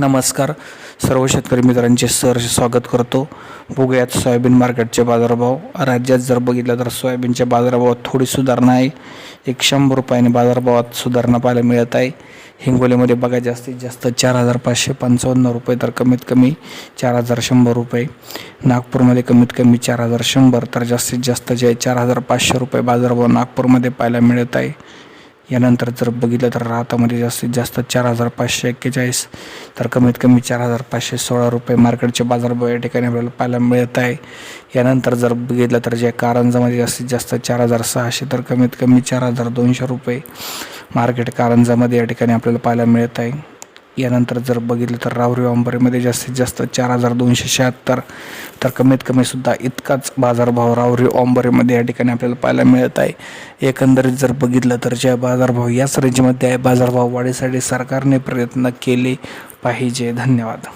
नमस्कार. सर्व शेतकरी मित्रांचे सहर्ष स्वागत करतो. बघूयात सोयाबीन मार्केटचे बाजारभाव. राज्यात जर बघितलं तर सोयाबीनच्या बाजारभावात थोडी सुधारणा आहे. एक शंभर रुपयाने बाजारभावात सुधारणा पाहायला मिळत आहे. हिंगोलीमध्ये बघा जास्तीत जास्त चार हजार पाचशे पंचावन्न रुपये तर कमीत कमी चार हजार शंभर रुपये. नागपूरमध्ये कमीत कमी चार हजार शंभर तर जास्तीत जास्त जे चार हजार पाचशे रुपये बाजारभाव नागपूरमध्ये पाहायला मिळत आहे. यानंतर जर बघितलं तर राहतामध्ये जास्तीत जास्त चार हजार पाचशे एक्केचाळीस तर कमीत कमी चार हजार पाचशे सोळा रुपये मार्केटचे बाजारभाव या ठिकाणी आपल्याला पाहायला मिळत आहे. यानंतर जर बघितलं तर जे कारंजामध्ये जास्तीत जास्त चार हजार सहाशे तर कमीत कमी चार हजार दोनशे रुपये मार्केट कारंजामध्ये या ठिकाणी आपल्याला पाहायला मिळत आहे. यानंतर जर बघितलं तर रावरी अंबरीमध्ये जास्तीत जास्त चार हजार दोनशे शहात्तर तर कमीत कमी सुद्धा इतकाच बाजारभाव रावरी अंबरीमध्ये या ठिकाणी आपल्याला पाहायला मिळत आहे. एकंदरीत जर बघितलं तर जे बाजारभाव याच रेंजमध्ये आहे बाजारभाव वाढीसाठी सरकारने प्रयत्न केले पाहिजे. धन्यवाद.